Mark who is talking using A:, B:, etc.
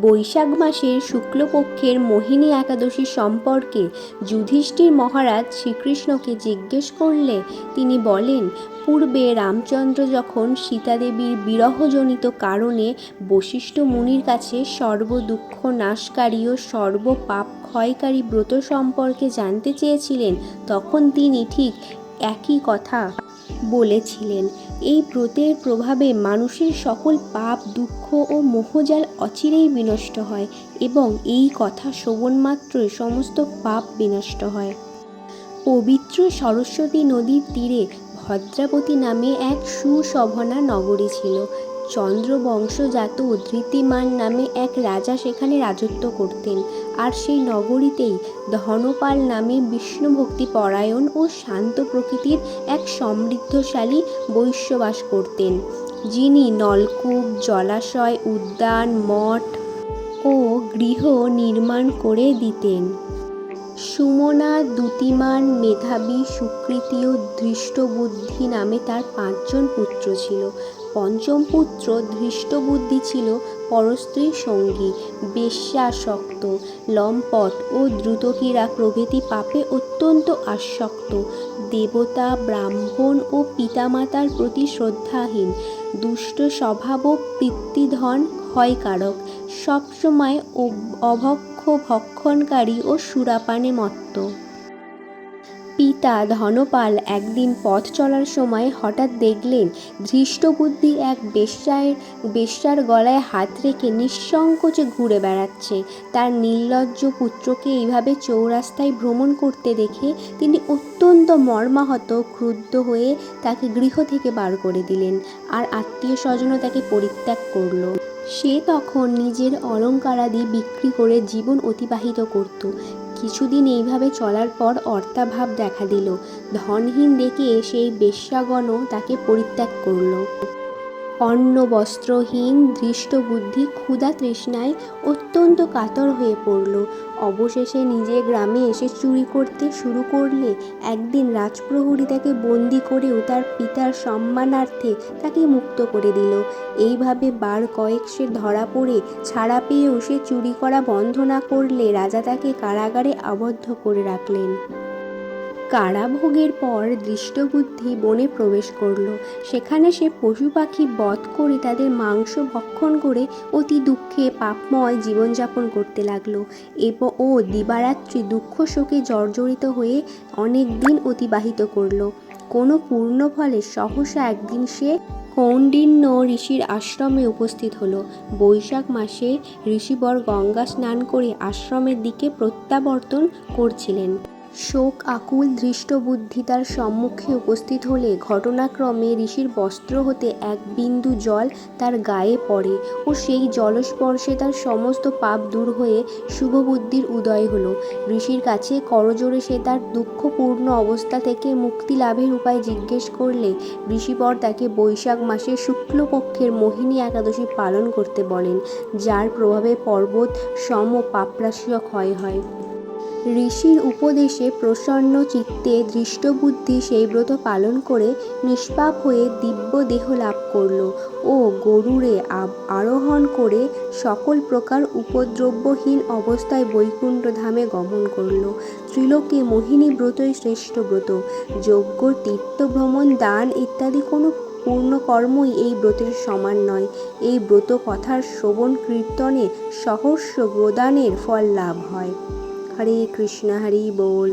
A: বৈশাখ মাসের শুক্লপক্ষের মোহিনী একাদশী সম্পর্কে যুধিষ্ঠির মহারাজ শ্রীকৃষ্ণকে জিজ্ঞেস করলে তিনি বলেন, পূর্বে রামচন্দ্র যখন সীতাদেবীর বিরহজনিত কারণে বশিষ্ঠ মুনির কাছে সর্ব দুঃখ নাশকারী ও সর্ব পাপ ক্ষয়কারী ব্রত সম্পর্কে জানতে চেয়েছিলেন, তখন তিনি ঠিক একই কথা বলেছিলেন। এই ব্রতের প্রভাবে মানুষের সকল পাপ, দুঃখ ও মোহজাল অচিরেই বিনষ্ট হয় এবং এই কথা শ্রবণ মাত্রই সমস্ত পাপ বিনষ্ট হয়। পবিত্র সরস্বতী নদীর তীরে ভদ্রাবতী নামে এক সুশোভনা নগরী ছিল। চন্দ্রবংশজাত ধৃতিমান নামে এক রাজা সেখানে রাজত্ব করতেন। আর সেই নগরীতেই ধনপাল নামে বিষ্ণুভক্তি পরায়ণ ও শান্ত প্রকৃতির এক সমৃদ্ধশালী বৈশ্যবাস করতেন, যিনি নলকূপ, জলাশয়, উদ্যান, মঠ ও গৃহ নির্মাণ করে দিতেন। সুমনা দ্যুতিমান মেধাবী সুকৃতি ও ধৃষ্টবুদ্ধি নামে তার পাঁচজন পুত্র ছিল। পঞ্চম পুত্র ধৃষ্টবুদ্ধি ছিল পরস্ত্রীর সঙ্গী, বেশ্যাসক্ত, লম্পট ও দ্রুতক্রীড়া প্রভৃতি পাপে অত্যন্ত আসক্ত। দেবতা, ব্রাহ্মণ ও পিতামাতার প্রতি শ্রদ্ধাহীন, দুষ্ট স্বভাব ও পিতৃধন ক্ষয়কারক। সবসময় অভক্ষ ভক্ষণকারী ও সুরাপানে মত্ত। পিতা ধনপাল একদিন পথ চলার সময় হঠাৎ দেখলেন, ধৃষ্টবুদ্ধি এক বেশ্যার বেশ্যার গলায় হাত রেখে নিঃসংকোচে ঘুরে বেড়াচ্ছে। তার নির্লজ্জ পুত্রকে এইভাবে চৌরাস্তায় ভ্রমণ করতে দেখে তিনি অত্যন্ত মর্মাহত, ক্রুদ্ধ হয়ে তাকে গৃহ থেকে বার করে দিলেন। আর আত্মীয় স্বজনও তাকে পরিত্যাগ করল। সে তখন নিজের অলঙ্কারাদি বিক্রি করে জীবন অতিবাহিত করত। কিছুদিন এইভাবে চলার পর অর্থাভাব দেখা দিল। ধনহীন দেখে সেই বেশ্যাগণও তাকে পরিত্যাগ করল। অন্ন বস্ত্রহীন দৃষ্টবুদ্ধি ক্ষুধা তৃষ্ণায় অত্যন্ত কাতর হয়ে পড়ল। অবশেষে নিজের গ্রামে এসে চুরি করতে শুরু করলে একদিন রাজপ্রহরী তাকে বন্দি করেও তার পিতার সম্মানার্থে তাকে মুক্ত করে দিল। এইভাবে বার কয়েক সে ধরা পড়ে ছাড়া পেয়েও সে চুরি করা বন্ধ না করলে রাজা তাকে কারাগারে আবদ্ধ করে রাখলেন। কারাভোগের পর দৃষ্টবুদ্ধি বনে প্রবেশ করল। সেখানে সে পশু পাখি বধ করে তাদের মাংস ভক্ষণ করে অতি দুঃখে পাপময় জীবনযাপন করতে লাগল এবং ও দিবারাত্রি দুঃখ শোকে জর্জরিত হয়ে অনেক দিন অতিবাহিত করল। কোনো পূর্ণ ফলে সহসা একদিন সে কৌণ্ডিন্য ঋষির আশ্রমে উপস্থিত হলো। বৈশাখ মাসে ঋষিবর গঙ্গা স্নান করে আশ্রমের দিকে প্রত্যাবর্তন করছিলেন। শোক, আকুল, দৃষ্টবুদ্ধি তার সম্মুখে উপস্থিত হলে ঘটনাক্রমে ঋষির বস্ত্র হতে এক বিন্দু জল তার গায়ে পড়ে ও সেই জলস্পর্শে তার সমস্ত পাপ দূর হয়ে শুভবুদ্ধির উদয় হলো। ঋষির কাছে করজোড়ে সে তার দুঃখপূর্ণ অবস্থা থেকে মুক্তি লাভের উপায় জিজ্ঞেস করলে ঋষিপর তাকে বৈশাখ মাসে শুক্লপক্ষের মোহিনী একাদশী পালন করতে বলেন, যার প্রভাবে পর্বত সম পাপরাশীয় ক্ষয় হয়। ঋষির উপদেশে প্রসন্ন চিত্তে দৃষ্টবুদ্ধি সেই ব্রত পালন করে নিষ্পাপ হয়ে দিব্য দেহ লাভ করল ও গরুরে আরোহণ করে সকল প্রকার উপদ্রব্যহীন অবস্থায় বৈকুণ্ঠ ধামে গমন করল। ত্রিলোকে মোহিনী ব্রতই শ্রেষ্ঠ ব্রত। যজ্ঞ তীর্থভ্রমণ দান ইত্যাদি কোনো পূর্ণ কর্মই এই ব্রতের সমান নয়। এই ব্রত কথার শ্রবণ কীর্তনে সহস্র প্রদানের ফল লাভ হয়। হরে কৃষ্ণ হরি বল।